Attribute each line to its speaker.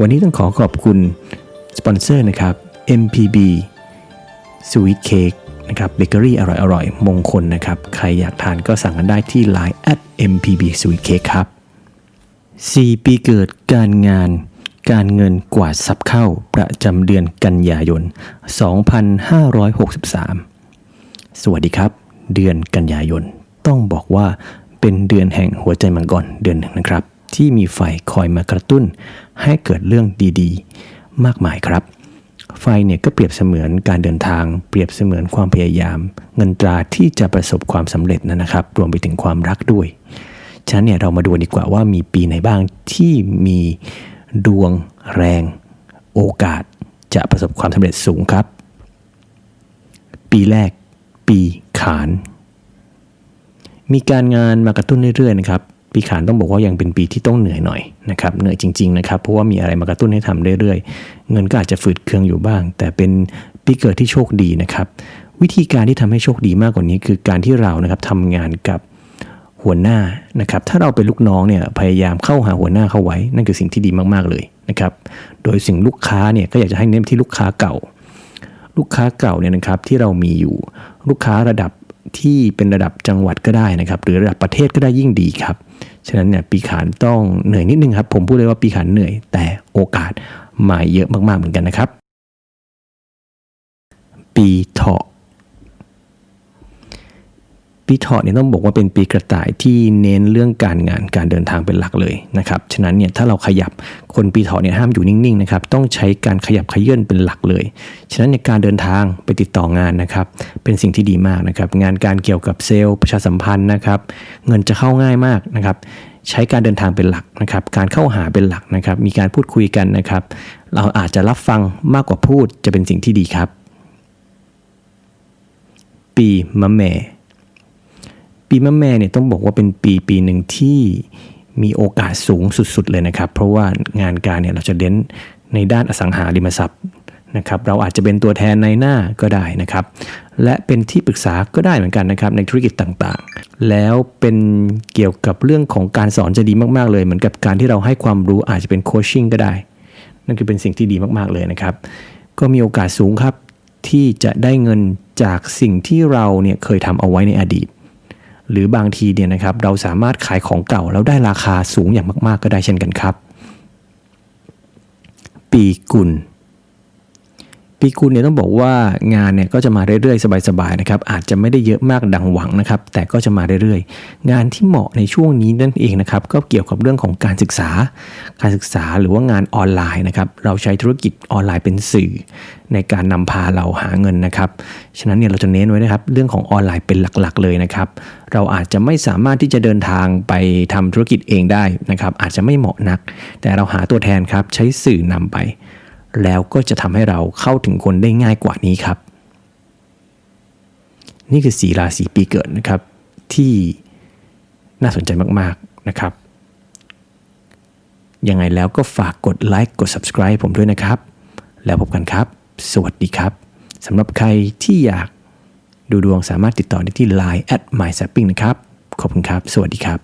Speaker 1: วันนี้ต้องขอขอบคุณสปอนเซอร์นะครับ MPB Sweet Cake นะครับเบเกอรี่อร่อยๆ มงคลนะครับ ใครอยากทานก็สั่งกันได้ที่ Line at MPB Sweet Cake ครับ 4 ปีเกิดการงาน การเงินกว่าซับเข้าประจำเดือนกันยายน 2563 สวัสดีครับ เดือนกันยายน ต้องบอกว่าเป็นเดือนแห่งหัวใจมังกรเดือนหนึ่งนะครับ ที่มีไฟคอยมากระตุ้น ให้เกิดเรื่องดีๆ มากมายครับ ไฟเนี่ยก็เปรียบเสมือนการเดินทาง เปรียบเสมือนความพยายาม เงินตราที่จะประสบความสำเร็จนะครับ รวมไปถึงความรักด้วยฉะนั้นเนี่ยเรามาดูดีกว่าว่ามีปีไหนบ้างที่มีดวงแรง โอกาสจะประสบความสำเร็จสูงครับ ปีแรก ปีขาน มีการงานมากระตุ้นเรื่อยๆนะครับ ปีขานต้องบอกว่ายังเป็นปีที่ต้องเหนื่อยหน่อยนะครับเหนื่อยจริงๆนะครับเพราะว่ามีอะไรมากระตุ้นให้ทำเรื่อยๆ เงินก็อาจจะฝืดเคืองอยู่บ้าง แต่เป็นปีเกิดที่โชคดีนะครับ วิธีการที่ทำให้โชคดีมากกว่านี้ คือการที่เรานะครับทำงานกับหัวหน้านะครับ ถ้าเราเป็นลูกน้องเนี่ยพยายามเข้าหาหัวหน้าเข้าไว้ นั่นคือสิ่งที่ดีมากๆเลยนะครับ โดยสิ่งลูกค้าเนี่ยก็อยากจะให้เน้นที่ลูกค้าเก่า ลูกค้าเก่าเนี่ยนะครับที่เรามีอยู่ลูกค้าระดับ ที่เป็นระดับจังหวัดก็ได้นะครับ หรือระดับประเทศก็ได้ยิ่งดีครับ ฉะนั้นเนี่ยปีขานต้องเหนื่อยนิดนึงครับ ผมพูดเลยว่าปีขานเหนื่อย แต่โอกาสมาเยอะมากๆเหมือนกันนะครับ ปีเถาะ ปีเถาะเนี่ยต้องบอกว่าเป็นปีกระต่ายที่เน้นเรื่องการงานการเดินทางเป็นหลักเลยนะครับฉะนั้นเนี่ยถ้าเราขยับคนปีเถาะเนี่ยห้ามอยู่นิ่งๆนะครับต้องใช้การขยับขยื่นเป็นหลักเลย ฉะนั้นในการเดินทางไปติดต่องานนะครับเป็นสิ่งที่ดีมากนะครับงานการเกี่ยวกับเซลล์ประชาสัมพันธ์นะครับเงินจะเข้าง่ายมากนะครับใช้การเดินทางเป็นหลักนะครับ การเข้าหาเป็นหลักนะครับ มีการพูดคุยกันนะครับ เราอาจจะรับฟังมากกว่าพูดจะเป็นสิ่งที่ดีครับ ปีมะแม่ ปีมะแม่เนี่ยต้องบอกว่าเป็นปีปีหนึ่งที่มีโอกาสสูงสุดๆเลยนะครับ เพราะว่างานการเนี่ยเราจะเน้นในด้านอสังหาริมทรัพย์นะครับเราอาจจะเป็นตัวแทนในหน้าก็ได้นะครับ และเป็นที่ปรึกษาก็ได้เหมือนกันนะครับในธุรกิจต่างๆ แล้วเป็นเกี่ยวกับเรื่องของการสอนจะดีมากๆเลย เหมือนกับการที่เราให้ความรู้อาจจะเป็นโคชชิ่งก็ได้ นั่นคือเป็นสิ่งที่ดีมากๆเลยนะครับ ก็มีโอกาสสูงครับที่จะได้เงินจากสิ่งที่เราเนี่ยเคยทำเอาไว้ในอดีต หรือบางทีเนี่ยนะครับเราสามารถขายของเก่าแล้วได้ราคาสูงอย่างมาก ๆ ก็ได้เช่นกันครับ ปีกุล ปีกุลเนี่ยต้องบอกว่างานเนี่ยก็จะมาเรื่อยๆ สบายๆนะครับอาจจะไม่ได้เยอะมากดังหวังนะครับแต่ก็จะมาเรื่อยๆ งานที่เหมาะในช่วงนี้นั่นเองนะครับก็เกี่ยวกับเรื่องของการศึกษา การศึกษาหรือว่างานออนไลน์นะครับเราใช้ธุรกิจออนไลน์เป็นสื่อ ในการนำพาเราหาเงินนะครับฉะนั้นเนี่ยเราจะเน้นไว้นะครับเรื่องของออนไลน์เป็นหลักๆ เลยนะครับเราอาจจะไม่สามารถที่จะเดินทางไปทำธุรกิจเองได้นะครับอาจจะไม่เหมาะนัก แต่เราหาตัวแทนครับใช้สื่อนำไป แล้วก็จะทำให้เราเข้าถึงคนได้ง่ายกว่านี้ครับ นี่คือสีราศีปีเกิดนะครับ ที่น่าสนใจมากๆนะครับ ยังไงแล้วก็ฝากกดไลค์กด subscribe ผมด้วยนะครับ แล้วพบกันครับ สวัสดีครับสำหรับใครที่อยากดูดวงสามารถติดต่อได้ที่ Line at my s a p p i n g นะครับ ขอบคุณครับ สวัสดีครับ